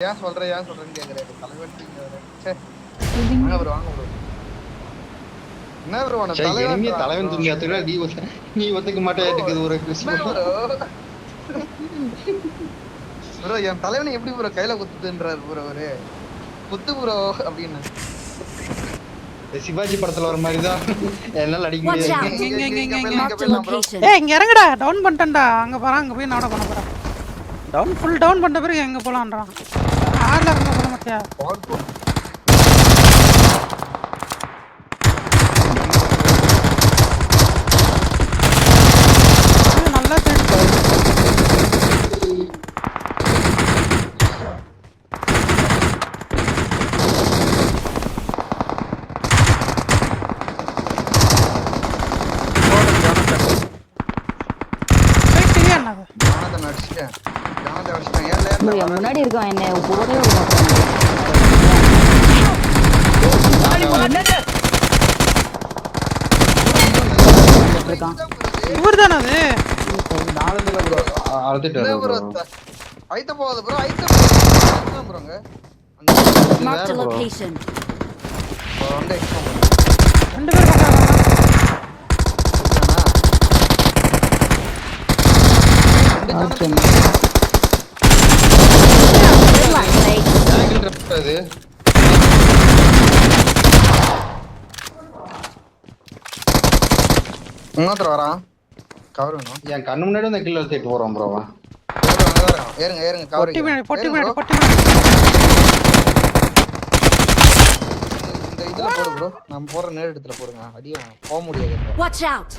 ஏன் சொல்ற ஏன் சொல்றேன்னு கேக்குறாரு தலைவன் சே வாங்க ப்ரோ வாங்க ப்ரோ என்ன ப்ரோ உன சரி, தலைவன் துணி அத்துக்கிற நீ ஒத்த நீ ஒத்துக்க மாட்டே இருக்குது ஒரு ப்ரோ என் தலைவனை எப்படி ப்ரோ கையில குத்துதுன்றாரு ப்ரோ அவரு குத்து ப்ரோ அப்படின்னு சிவாஜி படத்துல வர மாதிரி தான் என்னால அடிக்க முடியாது. இங்க, இறங்குடா டவுன் பண்ணிட்டேன்டா அங்க போறான் அங்க போய் நாட பண்ண போறேன் டவுன் ஃபுல் டவுன் பண்ண பிறகு எங்க போலான்றான் ஆறுல இருக்க போல மாட்டியா Power bro. இது நல்லா தெரிஞ்சு போயிட்டு என்னது ஜானதன் அடிச்சிட்டேன். ஜானதன் அடிச்சிட்டேன். ஏன் லேர்ல bro, என் வராது? முன்னாடி இருக்கான் என்ன விட மாட்டான். இருக்கான் இவர் தானே அது நாளத்துல ப்ரோ அழுத்திட்டு என்ன bro bro. த- ஐத்த போகாது bro, ஐத்த போகாது. ரெண்டு ஓகே Angle trap அது இன்னொருத்தர் வரான் கவர் வேணும் என் கண்ணு முன்னாடி அந்த கில்ல அழுத்திட்டு போறான் ப்ரோ ஏறுங்க. ஏறுங்க கவர் பொட்டி பின்னாடி பொட்டி bro. பொட்டி இந்த இதுல போடு ப்ரோ நம்ம போற நேர் இடத்துல போடுங்க. அடியும் போக முடியாது. Watch out.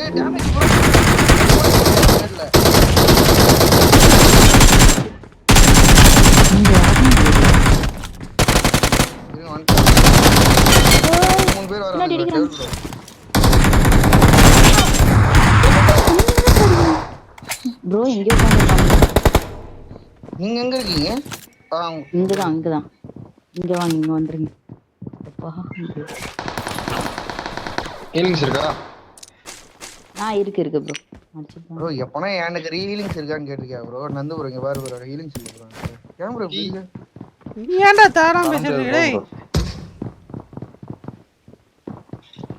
ஏய் டேமேஜ் ப்ரோ நேர்ல மூணு பேர் வராங்க. ப்ரோ நீங்க எங்க இருக்கீங்க? இங்கதான் இங்கதான். இங்க வாங்க இங்க வந்துருங்க. அப்பா. ஹீலிங்ஸ் இருக்கா? ஆ இருக்கு இருக்கு ப்ரோ ப்ரோ எப்பனா எனக்கு ரீஹீலிங்ஸ் இருக்கான்னு கேட்டிருக்கியா ப்ரோ நந்து ப்ரோ இங்க பாரு ப்ரோ ஹீலிங்ஸ் இல்ல ப்ரோ ஏன் ப்ரோ இருக்கு? ஏன்டா தேடாம பேசுறீங்க டேய்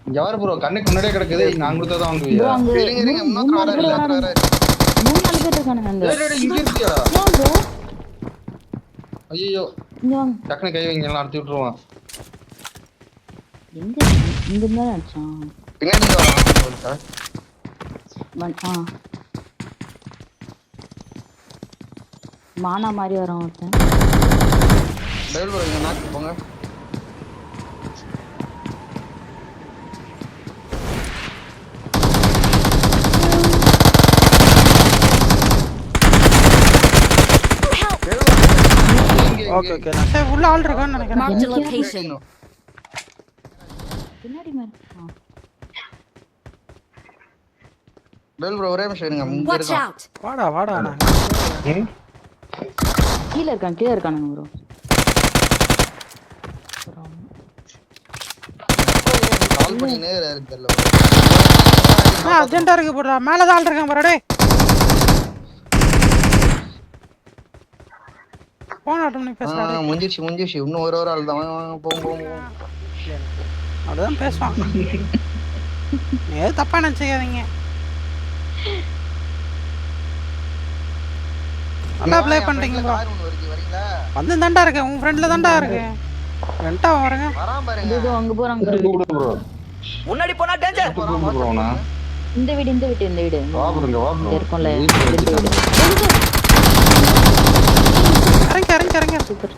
இங்க வர ப்ரோ கண்ணுக்கு முன்னாடியே கிடக்குது. நான் கொடுத்தா தான் வாங்குவியா இருங்க இருங்க. பேர் இன்னொருத்தர் வராங்க வராரு. மூணு நாலு பேர் இருக்கானுங்க அங்க. டேய், டேய், டேய், இங்க இருக்கியா? ஏன் ப்ரோ ஐயோ டக்குனு கை வைங்க எல்லாம் அடிச்சு விட்டுருவான். எங்க இங்க இருந்தா அடிச்சான். பின்னாடி வரான் வன்- ஆ. மானா மாதிரி வரான் ஒருத்தன். டபுள் ப்ரோ இங்க நாக்கு போங்க ஓகே ஓகே சரி உள்ள ஆள் இருக்கான்னு நினைக்கிறேன். பின்னாடி ஆ. டபுள் ப்ரோ ஒரே நிமிஷம் இருங்க இங்க Watch இருக்கான் out. வாடா வாடா நான்? கீழே இருக்கான் கீழே இருக்கானுங்க ப்ரோ கால் பண்ணினே இருக்கு தெரியல. ஆ அர்ஜென்ட்டா இருக்கு போடுறா. மேல தான் இருக்கான் பாரு டேய். போன் ஆட்டம் நீ பேசுறா ஆ, முடிஞ்சிருச்சு முடிஞ்சிருச்சு இன்னும் ஒரு ஒரு ஆள் தான் போங்க போங்க. அதுதான் பேசுவான். எதுவும் தப்பா நினைச்சுக்காதீங்க. நல்லா ப்ளே என் பண்றீங்க friendல ப்ரோ car ஒண்ணு வருது, வரீங்களா? வந்து தாண்டா இருக்கேன் உன் ஃப்ரெண்ட்ல தாண்டா இருக்கேன் ரெண்டா வரங்க வரான் பாருங்க. இதோ அங்க போறாங்க. பாரு. கூப்பிடு ப்ரோ கூப்பிடு ப்ரோ நான் இந்த வீடு இந்த வீடு இந்த வீடு. வா ப்ரோ வா இருக்கும்ல. இறங்கி இறங்கி இறங்கி. சூப்பர்.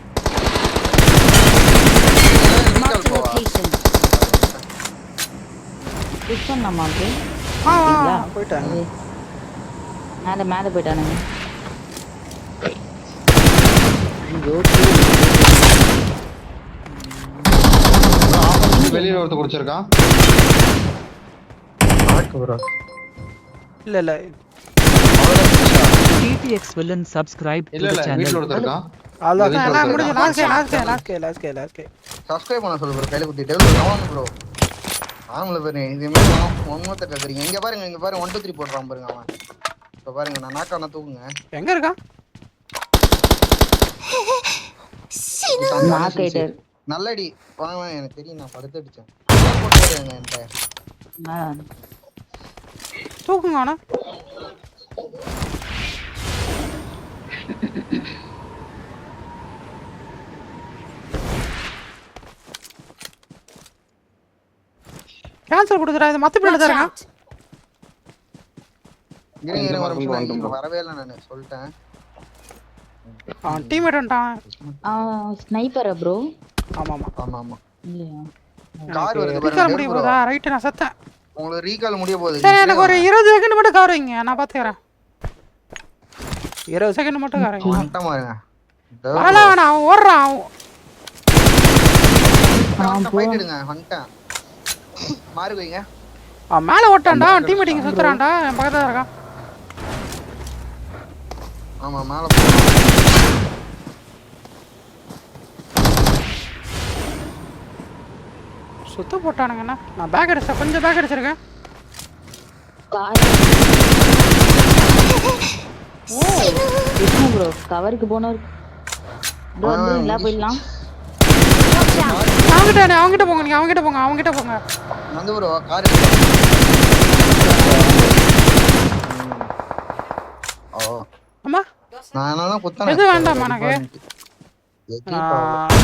Location. புஷ் பண்ணலாமா அப்படியே ஆ போயிட்டாங்க அது மேல மேல போயிட்டானுங்க. ஐயோ, வெளியில ஒருத்த குடிச்சிருக்கான். இல்ல இல்ல. DTX villain subscribe to the channel வீட்ல ஒருத்த இருக்கான். அதான் நான் முடிஞ்சு last last last last last subscribe பண்ண சொல்லு ப்ரோ கையில குத்தி டெவலப் ப்ரோ ஆமல பாரு இதே மாதிரி ஒன்னொத்த கேக்குறீங்க இங்க பாருங்க இங்க பாருங்க 1 2 3 போடுறான் பாருங்க அவன். இப்ப பாருங்க நான் நாக்கான தூக்குங்க. எங்க இருக்கான்? மார்க்கெட்டர் நல்லடி. வாங்க வாங்க எனக்கு தெரியும் நான் படுத்து அடிச்சேன். தூக்குங்க அவனை கேன்சல் கொடுத்துறா இது மத்த பிள்ளை தரங்க out! இருங்க இருங்க ஒரு நிமிஷம் நான் இங்க வரவே இல்லை நான். சொல்லிட்டேன். டீம்மேட் வந்துட்டான். ஆ ஸ்னைப்பரா ப்ரோ ஆமா ஆமா ஆமா ஆமா கார் வருது பாருங்க முடிய. போதா ரைட்டு நான் செத்தேன். உங்களுக்கு ரீகால் முடிய போகுது சரி எனக்கு ஒரு இருபது செகண்ட் மட்டும் கவர் வைங்க நான் பாத்துக்கிறேன். இருபது செகண்ட் மட்டும் கவர் வைங்க. வேணாம் அவன் ஓடுறான் அவன். எடுங்க வந்துட்டேன் மாறு வைங்க. அவன் மேல ஓட்டான்டா அவன் டீம் மீட்டிங் சுத்துறான்டா என் பக்கத்துல இருக்கான். ஆமா மேல சுத்த போட்டானுங்கண்ணா நான் பேக் அடிச்சேன் கொஞ்சம் பேக் அடிச்சிருக்கேன். கார் ஓ ப்ரோ கவருக்கு போனவர். ப்ரோ வந்துருங்களா போயிடலாம். அவங்ககிட்ட அவங்ககிட்ட போங்க நீங்க அவங்ககிட்ட போங்க அவங்ககிட்ட போங்க. வந்து ப்ரோ கார் ஓ. அம்மா? நான் என்னதான் குத்தானே எது வேண்டாம் எனக்கு?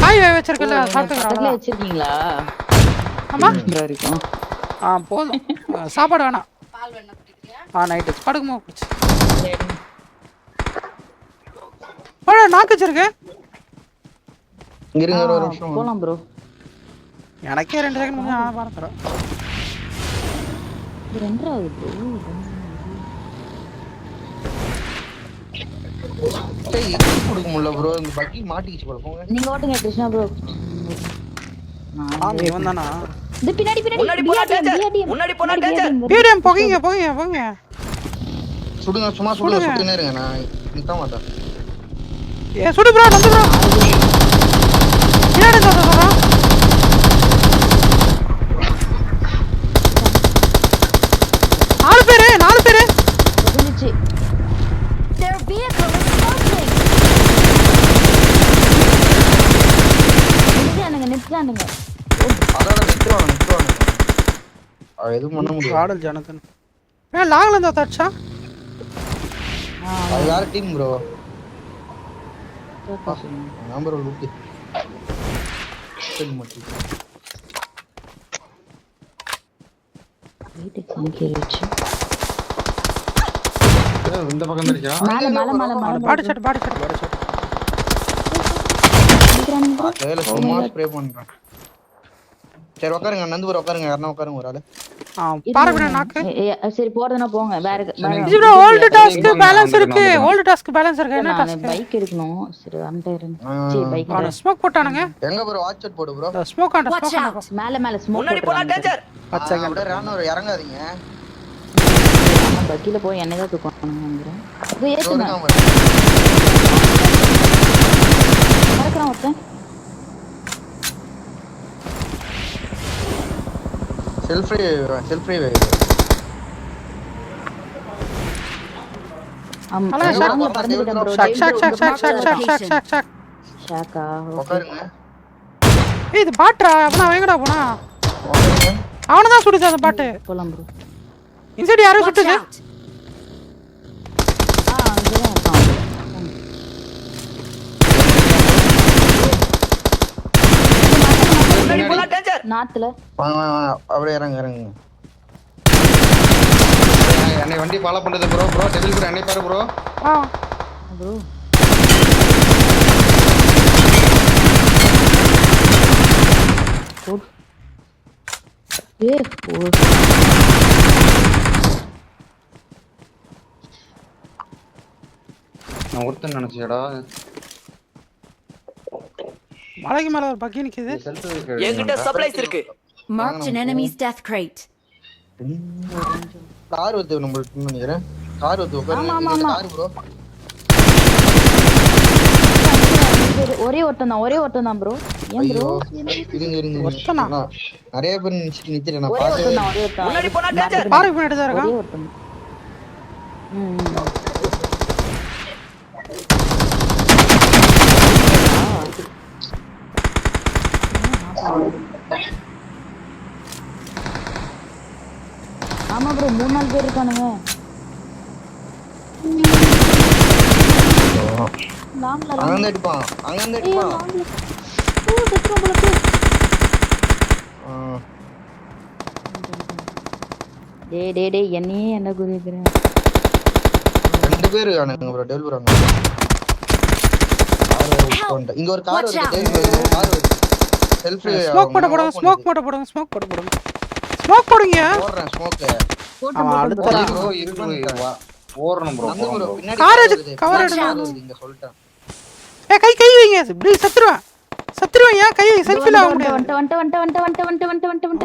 வேக வச்சிருக்கல சாப்பிட்டுக்கிறேன் வச்சிருக்கீங்களா? அம்மா ப்ரோ இருக்கும் ஆ. போதும். சாப்பாடு வேணாம். ஆ நைட்டு படுக்குமோ குடிச்சு. போடா நாக்கு வச்சிருக்கு. இருங்க ஒரு நிமிஷம். போலாம் ப்ரோ எனக்கே ரெண்டு செகண்ட் முடிஞ்சு நான் பார்த்துறேன் இது ரெண்டாவது கொடுக்க முடியல ப்ரோ இந்த பக்கி மாட்டிக்கிச்சு போல. போங்க. நீங்க ஓட்டுங்க கிருஷ்ணா ப்ரோ ஆமா இவன் தானா? இது பின்னாடி பின்னாடி. முன்னாடி போனா பிடிஎம் போகிங்க போகிங்க போங்க சுடுங்க சும்மா சுடுங்க சுட்டுனே இருங்க. நான் நிறுத்த மாட்டேன் ஏ சுடு ப்ரோ நந்து ப்ரோ பின்னாடி நாலு பேரு நாலு பேரு. முடிஞ்சிச்சு. Their vehicle is smoking! விட்டுருவாங்க எதுவும் பண்ண முடியும் ஆடல் ஜனதன் ஏன் லாங்கில் இருந்தா தட்சா? டீம் ப்ரோ நம்பர் இந்த பக்கம் பாடி சும்மா ஸ்ப்ரே பண்றேன் சரி உட்காருங்க நந்து ப்ரோ உட்காருங்க யாருன்னா உட்காருங்க ஒரு ஆளு. நாக்கு. சரி போறதுனா போங்க வேற இது ப்ரோ ஓல்டு டாஸ்க் பேலன்ஸ் இருக்கு ஓல்டு டாஸ்க் பேலன்ஸ் இருக்கு என்ன டாஸ்க் பைக் எடுக்கணும். சரி வந்துட்டே இருங்க. சரி பைக் அவன ஸ்மோக் போட்டானுங்க. எங்க ப்ரோ வாட்ச் அவுட் போடு ப்ரோ ஸ்மோக் Watch ஸ்மோக்! மேல மேல ஸ்மோக் போட்டு பத்து செகண்ட் அப்படியே ராணுவ இறங்காதீங்க. பக்கில போய் என்னை தான் தூக்கணுங்கிறேன் இது ஏத்துங்க. மறக்கிறான் ஒருத்தன். உட்காருங்க. ஏய் இது பாட்ரா அவனா எங்கடா போனா அவனை தான் சுடுச்சு அந்த பாட்டு. போலாம் ப்ரோ இன்சைடு யாரும் Watch சுட்டுச்சு! ஆ இருக்கான் வாங்க அப்படியே இறங்க இறங்க என்னை வண்டி ஃபாலோ பண்றது ப்ரோ ப்ரோ டெவில் ப்ரோ என்னை பாரு ப்ரோ ஆ. ப்ரோ ஏ நான் ஒருத்தன் நினைச்சேடா மலைக்கு மேல ஒரு பக்கி நிக்குது. என்கிட்ட சப்ளைஸ் இருக்கு. Marked an enemy's death crate. Car வந்து நம்மளுக்கு நினைக்கிறேன் கார் வந்து ஆமா, ஆமா, உட்காருங்க ஆமா. கார் ப்ரோ ஒரே ஒருத்தன் தான் ஒரே ஒருத்தன் தான் ப்ரோ ஏன் ப்ரோ இருங்க இருங்க ஒருத்தனா? நிறைய பேர் நினைச்சிட்டு நிக்கிறேன். நான் ஒரே ஒரே ஒருத்தன். முன்னாடி போனா danger. பாருக்கு பின்னாடி தான் ஒரே இருக்கான் ஒருத்தன். ம், ப்ரோ மூணு நாலு பேர் இருக்கானுங்க. லாங்ல அங்கிருந்து அடிப்பான் ஐயோ அடிப்பான் ஓ. டேய் டேய் டேய் என்னையே என்ன குறிக்கிறேன் ரெண்டு பேர் இருக்கானுங்க ப்ரோ டெல் ப்ரோ இங்க ஒரு கார் வருது கார் வருது. ஸ்மோக் போட போடுங்க ஸ்மோக் போட போடுங்க ஸ்மோக் போட போடுங்க. ஸ்மோக் போடுங்க. போடுறேன் ஸ்மோக் போட்டு அவன் அடுத்த போட்டு. ப்ரோ இருக்கு வா ஓடணும் ப்ரோ நந்து ப்ரோ பின்னாடி Car car எடு, வருது. cover பின்னாடி எடு. car வருது, இங்க சொல்லிட்டேன். ஏ கை கை வைங்க. இப்படி செத்துருவேன். செத்துருவேன் ஏன் கை செல்ஃபில ஆக முடியாது.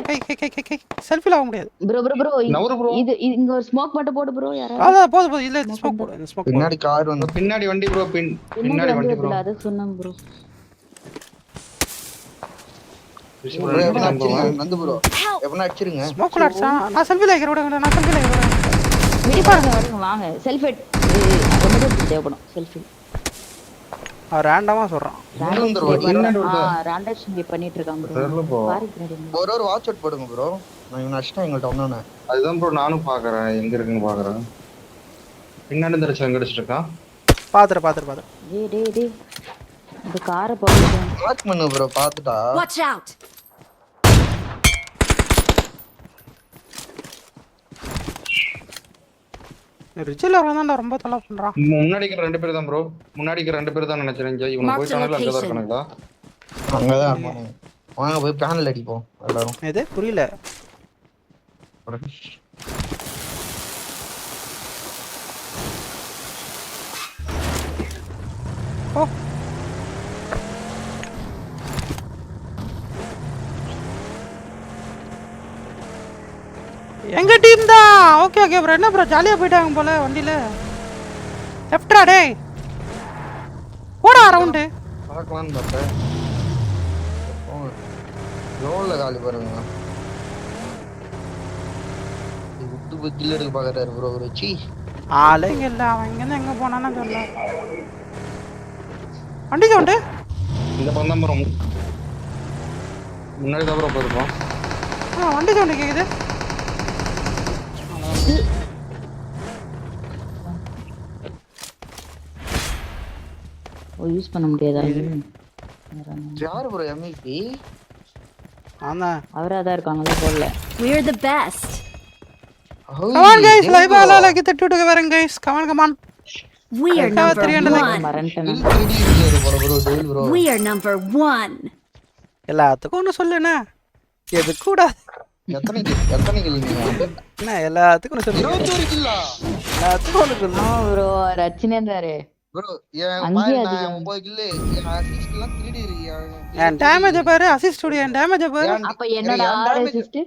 கை கை கை கை கை செல்ஃபில ஆக முடியாது. Bro bro bro. இது இது- இங்க ஒரு ஸ்மோக் மட்டும் போடு ப்ரோ இல்ல ஸ்மோக் போடு ஸ்மோக் போடு. பின்னாடி கார் வந்து பின்னாடி வண்டி ப்ரோ பின் பின்னாடி வண்டி ப்ரோ அதை சொன்னாங்க ப்ரோ எப்பனா அடிச்சிருங்க? ஸ்மோக் அடிச்சா நான் செல்ஃபி லைக்கர் விடுங்க நான் செல்ஃபி லைக்கர் விடுங்க மிடி பாருங்க தேவைப்படும். செல்ஃபி அவன் ரேண்டமா சொல்றான். ரேண்டம் பண்ணிட்டு இருக்காங்க ஒரு ஒரு வாட்ச் அவுட் ப்ரோ நான் இவன் அடிச்சா எங்கள்ட்ட வந்தானே அதுதான் ப்ரோ நானும் பாக்குறேன். எங்க இருக்குன்னு பாக்குறேன். பின்னாடி தெரிச்சு எங்க அடிச்சிருக்கான் பாத்துறேன் பாத்துறேன் பாத்துறேன் டேய். இந்த கார போகுது வாட்ச் பண்ணு ப்ரோ பாத்துடா வாட்ச் அவுட் ரிச்சல் அவன் ரொம்ப தொலை பண்றான் முன்னாடிக்கு ரெண்டு பேர் தான் ப்ரோ முன்னாடிக்கு ரெண்டு பேர் தான் நினைச்சேன் இவன் போய் சேனல்ல அங்க தான் இருக்கானுங்களா? அங்க தான் இருப்பாங்க வாங்க போய் பேனல் அடிப்போம் எல்லாரும். எது? புரியல. ஓ. எங்க டீம் தான்? ஓகே ஓகே ப்ரோ என்ன ப்ரோ ஜாலியா போயிட்டாங்க போல வண்டியில. லெஃப்டா டேய்? போடா ரவுண்டு பார்க்கலான்னு பார்த்தேன். லோன்ல காலி பாருங்க. போய் கில் எடுக்க பார்க்கறாரு ப்ரோ ஒரு சீ ஆளுங்க இல்ல அவன் இங்க எங்க போனான்னு தெரியல. வண்டி சவுண்டு? இந்த தான் ப்ரோ முன்னாடி தான் ப்ரோ போயிருக்கோம். ஆ வண்டி சவுண்டு கேக்குது. ஓ யூஸ் பண்ண முடியாதா யார் ப்ரோ எம்இபி ஆமா அவரா தான் இருக்காங்களா போடல we are the best come on guys live ala ala ki tattu tuga varanga guys come on come on we are number 1 we are number 1 எல்லாத்துக்கும் ஒன்று சொல்லுண்ணா எது கூடாது என்ன எல்லாத்துக்கும் எல்லாத்துக்கும் ஒன்னு சொல்லு. டேமேஜ் பாரு அசிஸ்ட் உடைய டேமேஜ் பாரு. அப்ப என்னடா அசிஸ்ட்